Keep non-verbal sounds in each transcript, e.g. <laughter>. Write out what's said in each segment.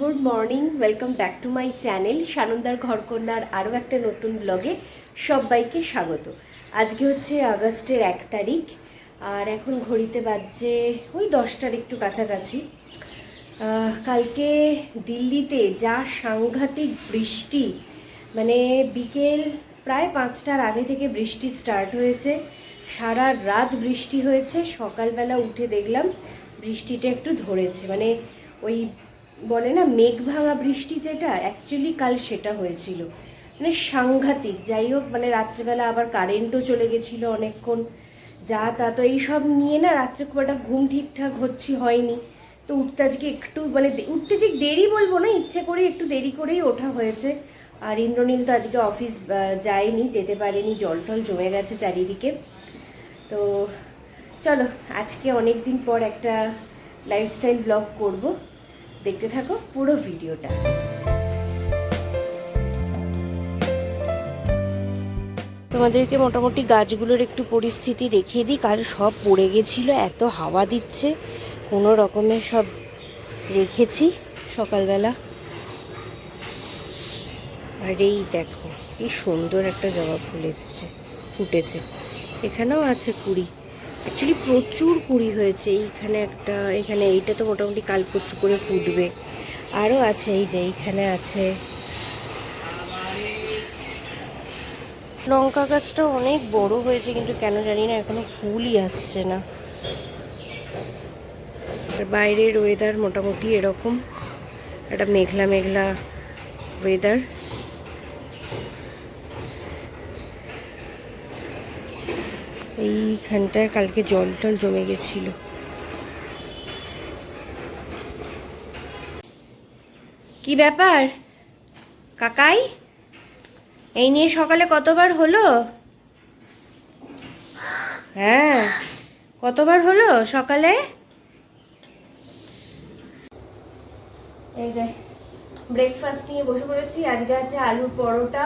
Good morning, welcome back to my channel সানন্দার ঘরকন্যার আরও একটা নতুন ব্লগে সবাইকে স্বাগত। আজকে হচ্ছে আগস্টের এক তারিখ, আর এখন ঘড়িতে বাজছে ওই দশটার একটু কাছাকাছি। কালকে দিল্লিতে যা সাংঘাতিক বৃষ্টি মানে বিকেল প্রায় পাঁচটার আগে থেকে বৃষ্টি স্টার্ট হয়েছে, সারা রাত বৃষ্টি হয়েছে, সকালবেলা উঠে দেখলাম বৃষ্টিটা একটু ধরেছে মানে ওই বলে না মেঘ ভাঙা বৃষ্টি যেটা অ্যাকচুয়ালি কাল সেটা হয়েছিল। মানে সাংঘাতিক, যাই হোক মানে রাত্রেবেলা আবার কারেন্টও চলে গেছিল অনেকক্ষণ। যা তা, তো এইসব নিয়ে না রাত্রে খুব একটা ঘুম ঠিকঠাক হচ্ছে, হয়নি। তো উঠতে আজকে একটু মানে উঠতে ঠিক দেরি বলব না, ইচ্ছে করে একটু দেরি করেই ওঠা হয়েছে। আর ইন্দ্রনীল তো আজকে অফিস যায়নি, যেতে পারেনি, জল টল জমে গেছে চারিদিকে। তো চলো, আজকে অনেক দিন পর একটা লাইফস্টাইল ব্লগ করব। দেখতে থাকো পুরো ভিডিওটা। তোমাদেরকে মোটামুটি গাছগুলোর একটু পরিস্থিতি দেখিয়ে দিই। কাল সব পড়ে গেছিল, এত হাওয়া দিচ্ছে, কোনো রকমে সব রেখেছি সকালবেলা। আর এই দেখো, কি সুন্দর একটা জবা ফুল এসছে, ফুটেছে। এখানেও আছে কুড়ি। অ্যাকচুয়ালি প্রচুর কুড়ি হয়েছে। এইখানে একটা, এখানে এইটা তো মোটামুটি কাল পরশু করে ফুটবে। আরও আছে এই যে, এইখানে আছে। লঙ্কা গাছটা অনেক বড় হয়েছে, কিন্তু কেন জানি না এখনও ফুলই আসছে না। বাইরের ওয়েদার মোটামুটি এরকম। একটা মেঘলা মেঘলা ওয়েদার এইখানটায় কালকে জল টল জমে গেছিল। কি ব্যাপার? কাকাই? এই নিয়ে সকালে কতবার হলো? হ্যাঁ কতবার হলো সকালে? এই যে ব্রেকফাস্ট নিয়ে বসে পড়েছি আজকে আছে আলুর পরোটা।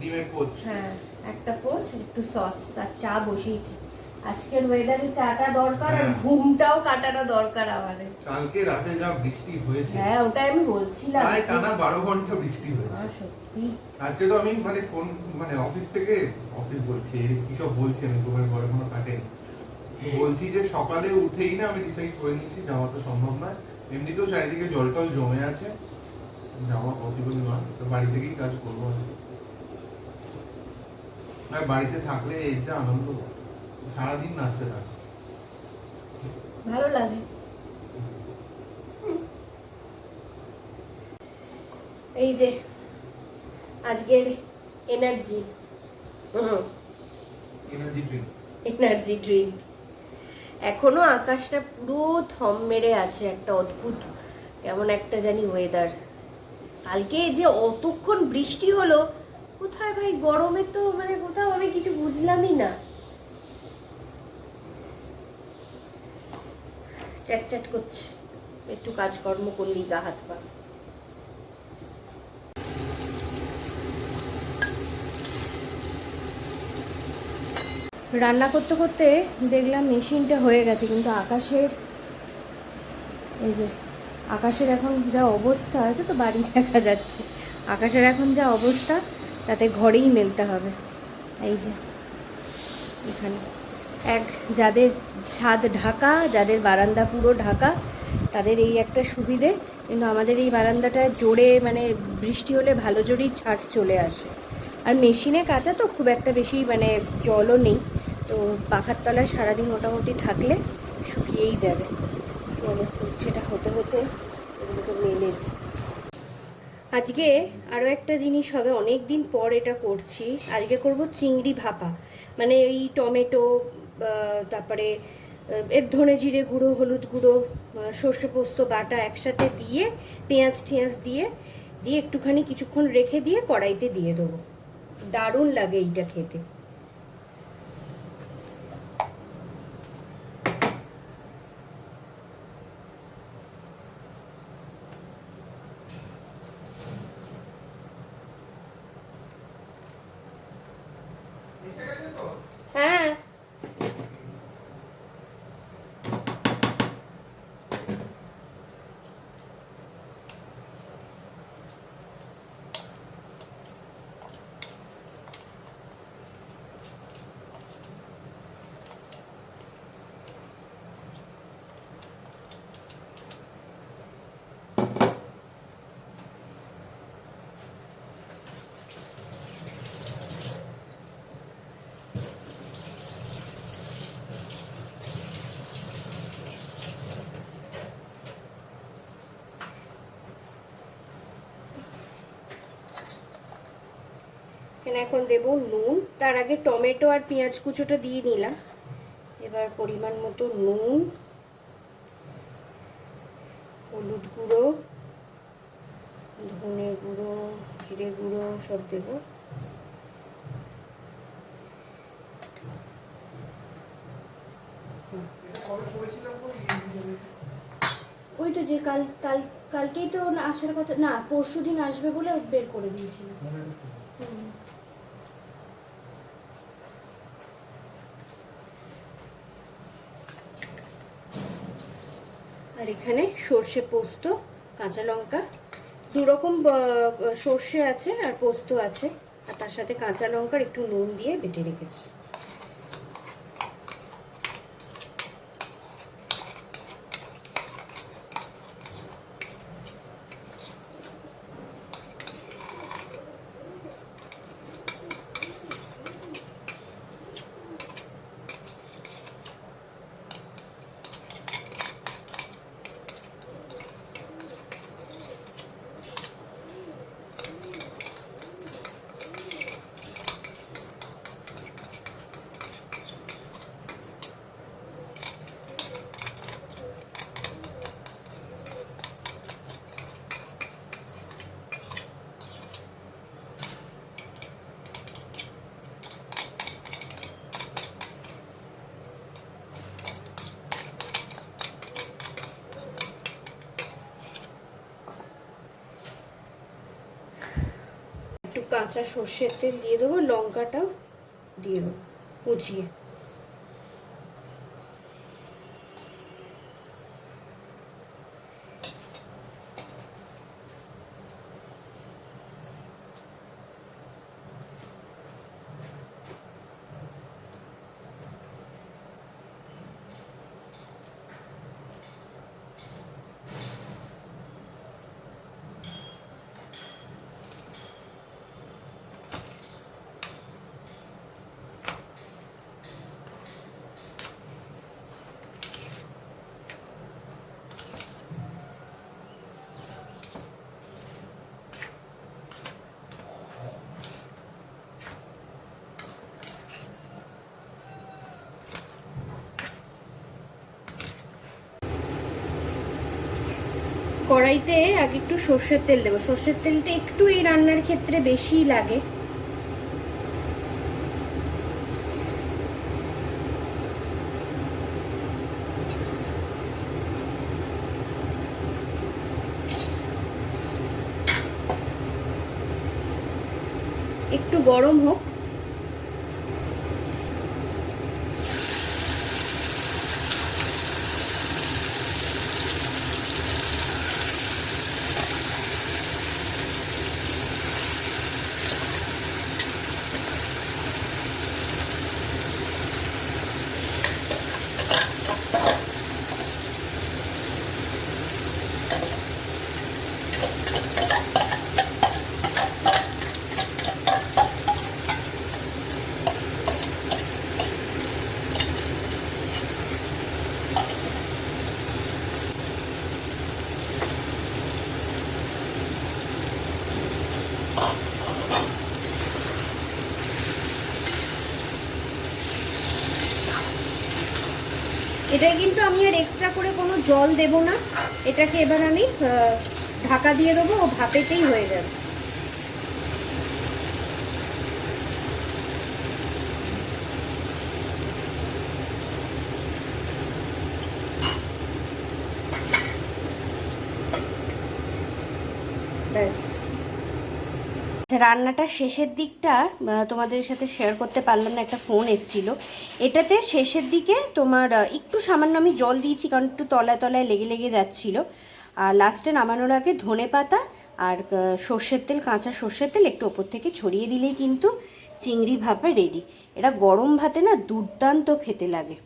ডিমের পোচ হ্যাঁ। একটা পোচ একটু সস আর চা বসিয়েছি। আজকের ওয়েদারে চাটা দরকার আর হ্যাঁ। ঘুমটাও কাটানো দরকার আমাদের। কালকে রাতে যা বৃষ্টি হয়েছে। হ্যাঁ ওটাই আমি বলছিলাম প্রায় টানা বারো ঘণ্টা বৃষ্টি হয়েছে। আহ, সত্যি। আজকে তো আমি মানে ফোন মানে অফিস থেকে অফিস বলছি কি সব বলছি আমি ঘুমের পরে কোনো কাটেনি। বলছি যে সকালে উঠেই না আমি ডিসাইড করে নিয়েছি যাওয়া তো সম্ভব নয়। এমনিতেও চারিদিকে জল টল জমে আছে যাওয়া পসিবল নয়। তো বাড়ি থেকেই কাজ করব আজকে। আর বাড়িতে থাকলে যে আনন্দ। সারাদিন নাচতে থাকে। ভালো লাগে। এই যে আজকের energy energy drink energy drink এখনও আকাশটা পুরো থম মেরে আছে একটা অদ্ভুত কেমন একটা জানি ওয়েদার কালকে যে অতক্ষণ বৃষ্টি হলো কোথায় ভাই? গরমে তো মানে কোথাও আমি কিছু বুঝলামই না। চ্যাট চ্যাট করছে। একটু কাজকর্ম করলেই গা হাত পা। রান্না করতে করতে দেখলাম মেশিনটা হয়ে গেছে, কিন্তু আকাশের এই যে, আকাশের এখন যা অবস্থা, এটা তো বাড়ি দেখা যাচ্ছে। আকাশের এখন যা অবস্থা তাতে ঘরেই মেলতে হবে। এই যে, এখানে। এক, যাদের ছাদ ঢাকা, যাদের বারান্দা পুরো ঢাকা, তাদের এই একটা সুবিধে, কিন্তু আমাদের এই বারান্দাটায় জোরে মানে বৃষ্টি হলে ভালো জোরেই ছাট চলে আসে। আর মেশিনে কাঁচা তো, খুব একটা বেশি মানে জলও নেই। তো পাখার তলায় সারাদিন মোটামুটি থাকলে শুকিয়েই যাবে। সেটা হতে হতে মেলে দিই। আজকে আরও একটা জিনিস হবে অনেক দিন পর এটা করছি। আজকে করব চিংড়ি ভাপা। মানে এই টমেটো তারপরে এর ধনে জিরে গুঁড়ো, হলুদ গুঁড়ো সর্ষে পোস্ত, বাটা একসাথে দিয়ে, পেঁয়াজ ঠেঁয়াজ দিয়ে দিয়ে একটুখানি কিছুক্ষণ রেখে দিয়ে কড়াইতে দিয়ে দেবো। দারুণ লাগে এইটা খেতে হ্যাঁ এখানে দেব নুন। তার আগে টমেটো আর পেঁয়াজ কুচোটা দিয়ে নিলাম। এবার পরিমাণ মতো নুন, হলুদ গুঁড়ো, ধনে গুঁড়ো, জিরে গুঁড়ো সব দেবো। ওই তো যে কাল কাল, কালকেই তো আসার কথা, না পরশু দিন আসবে বলে বের করে দিয়েছিল আর এখানে সর্ষে পোস্ত কাঁচা লঙ্কা। দু রকম আহ, সর্ষে আছে আর পোস্ত আছে। আর তার সাথে কাঁচা লঙ্কার একটু নুন দিয়ে বেটে রেখেছি। কাঁচা সর্ষের তেল দিয়ে দেবো লঙ্কাটা দিয়ে দেবো কুচিয়ে। কড়াইতে আগে একটু সর্ষের তেল দেবো। সর্ষের তেলটা একটু এই রান্নার ক্ষেত্রে বেশিই লাগে। একটু গরম হোক। এটাই কিন্তু আমি আর এক্সট্রা করে কোনো জল দেব না। এটাকে এবার আমি ঢাকা দিয়ে দেবো, ও ভাপেতেই হয়ে যাবে। ব্যাস। রান্নাটা শেষের দিকটা তোমাদের সাথে শেয়ার করতে পারলাম না, একটা ফোন এসেছিল। এটাতে শেষের দিকে তোমার একটু সামান্য আমি জল দিয়েছি, কারণ একটু তলায় তলায় লেগে লেগে যাচ্ছিল। আর লাস্টে নামানোর আগে ধনে পাতা আর সর্ষের তেল, কাঁচা সর্ষের তেল একটু ওপর থেকে ছড়িয়ে দিলেই কিন্তু চিংড়ি ভাপা রেডি এটা গরম ভাতে না দুর্দান্ত খেতে লাগে।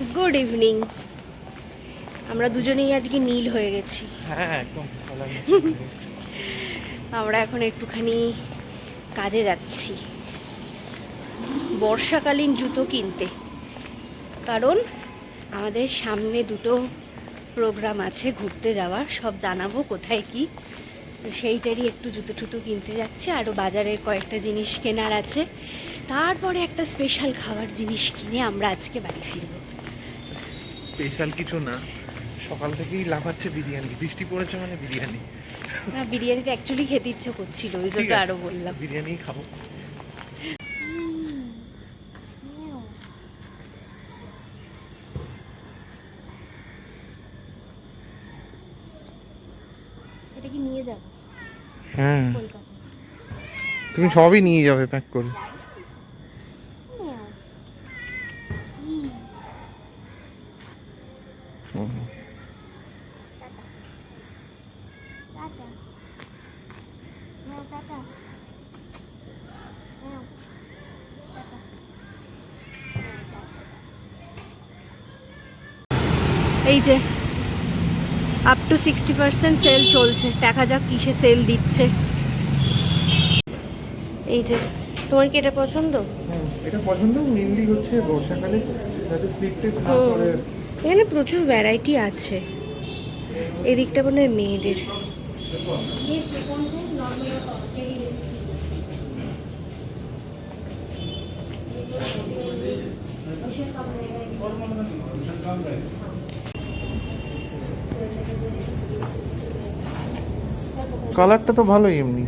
গুড ইভিনিং আমরা দুজনেই আজকে নীল হয়ে গেছি। হ্যাঁ <laughs> আমরা এখন একটুখানি কাজে যাচ্ছি। বর্ষাকালীন জুতো কিনতে। কারণ আমাদের সামনে দুটো প্রোগ্রাম আছে ঘুরতে যাওয়ার। সব জানাব কোথায় কি। তো সেইটারই একটু জুতো টুতো কিনতে যাচ্ছে। আরও বাজারের কয়েকটা জিনিস কেনার আছে। তারপরে একটা স্পেশাল খাবার জিনিস কিনে আমরা আজকে বাড়ি ফিরবো। স্পেশাল কিছু না। সকাল থেকেই লাফাচ্ছে বিরিয়ানি। বৃষ্টি পড়েছে মানে বিরিয়ানি। না বিরিয়ানিটা অ্যাকচুয়ালি খেতে ইচ্ছে করছিল ওই জন্য। আরও বললাম। বিরিয়ানি খাব। এটা কি নিয়ে যাব? হ্যাঁ। তুমি সবই নিয়ে যাবে প্যাক করে এই যে up to sixty percent sale চলছে। দেখা যাক কিসে সেল দিচ্ছে। এই যে তোমার কি এটা পছন্দ? এটা পছন্দ মেনলি হচ্ছে বর্ষাকালে যাতে স্লিপ টিপ না করে। এখানে প্রচুর ভ্যারাইটি আছে। এদিকটা মনে হয় মেয়েদের। কালারটা তো ভালোই এমনি।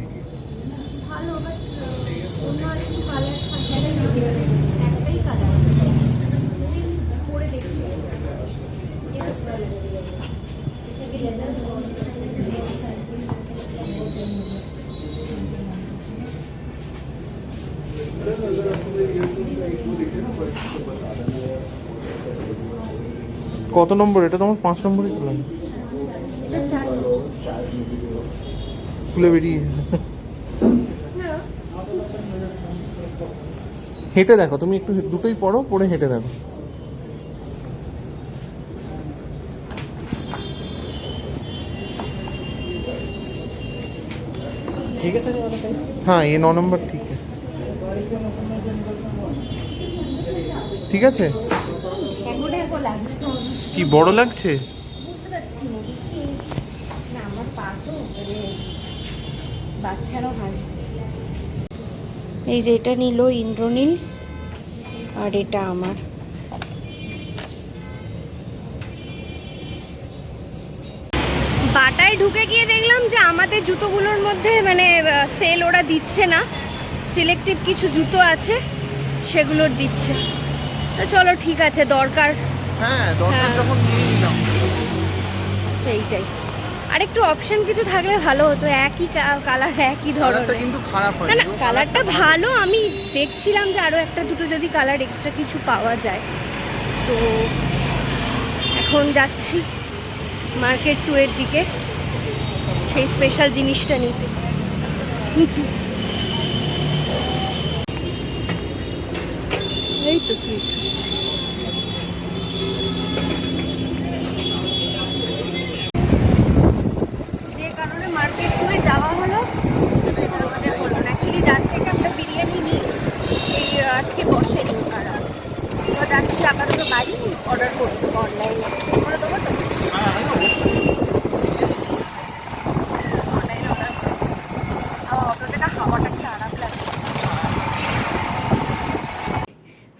কত নম্বর? এটা তোমার পাঁচ নম্বরই তো লাগে। খুলে বেরিয়ে হেঁটে দেখো তুমি একটু দুটোই পড়ো পরে হেঁটে দেখো। হ্যাঁ এ ন নম্বর ঠিক ঠিক আছে? কি বড় লাগছে? বাচ্চারাও হাসবে। এই যে এটা নিল ইন্দ্রনীল আর এটা আমার। বাটায় ঢুকে গিয়ে দেখলাম যে আমাদের জুতোগুলোর মধ্যে মানে সেল ওরা দিচ্ছে না। সিলেক্টিভ কিছু জুতো আছে সেগুলোর দিচ্ছে। তো চলো ঠিক আছে দরকার। হ্যাঁ দরকার হ্যাঁ। যখন নিয়ে নিলাম। এইটাই আর একটু অপশন কিছু থাকলে ভালো হতো একই কালার একই ধরনের। কিন্তু খারাপ হয় না না কালারটা ভালো আমি দেখছিলাম যে আরও একটা দুটো যদি কালার এক্সট্রা কিছু পাওয়া যায়। তো এখন যাচ্ছি মার্কেট টু এর দিকে সেই স্পেশাল জিনিসটা নিতে এই তো সুইট যে কারণে মার্কেট টুয়ে যাওয়া হলো সেটা তোমাদের বললাম অ্যাকচুয়ালি যার থেকে আমরা বিরিয়ানি নিই এই আহ, আজকে বসেনি আর তো যাচ্ছি আপাতত বাড়ি অর্ডার করতে অনলাইনে করে দেবো তো? অনলাইনে অর্ডার করে অটোতে না হাওয়াটা কি আরাম লাগে?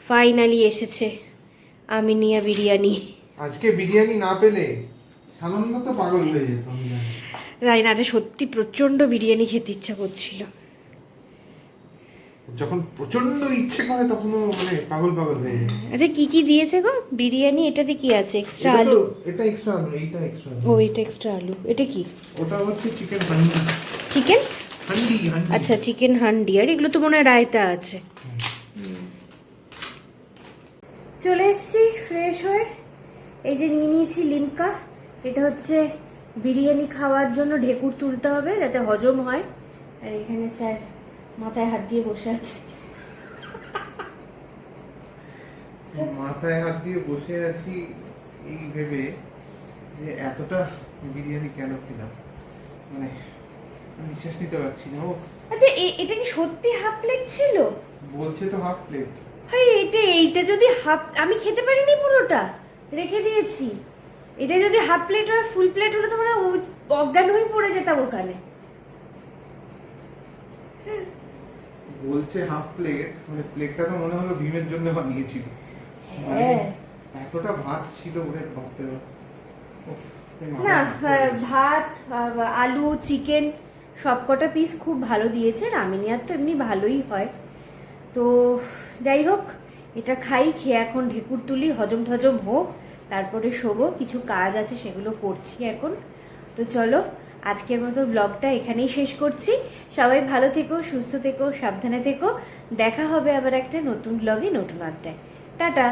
ফাইনালি এসেছে আমি আমিনিয়া বিরিয়ানি। আজকে বিরিয়ানি না পেলে সানন্দ তো পাগল হয়ে যেত। আমি জানি। না রে, সত্যি প্রচণ্ড বিরিয়ানি খেতে ইচ্ছা করছিল। যখন প্রচণ্ড ইচ্ছে করে তখনও মানে পাগল পাগল হয়ে যায়। আচ্ছা কি কি দিয়েছে গো? বিরিয়ানি এটাতে কি আছে? এক্সট্রা আলু? এটা এক্সট্রা আলু এইটা এক্সট্রা ও এটা এক্সট্রা আলু। এটা কি? ওটা হচ্ছে চিকেন হান্ডি। চিকেন হান্ডি আচ্ছা চিকেন হান্ডি। আর এগুলো তো মনে হয় রায়তা আছে। চলে এসেছি ফ্রেশ হয়ে। এই যে নিয়ে নিয়েছি লিমকা। এটা হচ্ছে বিরিয়ানি খাওয়ার জন্য ঢেকুর তুলতে হবে যাতে হজম হয়। আর এখানে স্যার মাথায় হাত দিয়ে বসে আছে। মাথায় হাত দিয়ে বসে আছি এই ভেবে যে এতটা বিরিয়ানি কেন খেলাম? মানে নিঃশ্বাস নিতে পারছি না ও আচ্ছা এটা কি সত্যি হাফ প্লেট ছিল? বলছে তো হাফ প্লেট। ভাই এটা এইটা যদি হাফ আমি খেতে পারিনি পুরোটা রেখে দিয়েছি। এটা যদি হাফ প্লেট হয় ফুল প্লেট হলে তো মানে অজ্ঞান হয়ে পড়ে যেতাম ওখানে। বলছে হাফ প্লেট মানে প্লেটটা তো মনে হলো ভীমের জন্য বানিয়েছিল। মানে হ্যাঁ। এতটা ভাত ছিল ওরে বাপরে না ভাত আলু চিকেন সবকটা পিস খুব ভালো দিয়েছে রামিনিয়ার তো এমনি ভালোই হয়। তো যাই হোক এটা খাই খেয়ে এখন ঢেকুর তুলি হজম ঠজম হোক তারপরে শোবো কিছু কাজ আছে সেগুলো করছি এখন। তো চলো আজকের মতো ব্লগটা এখানেই শেষ করছি। সবাই ভালো থেকো, সুস্থ থেকো, সাবধানে থেকো। দেখা হবে আবার একটা নতুন ব্লগে নতুন আড্ডায় টাটা!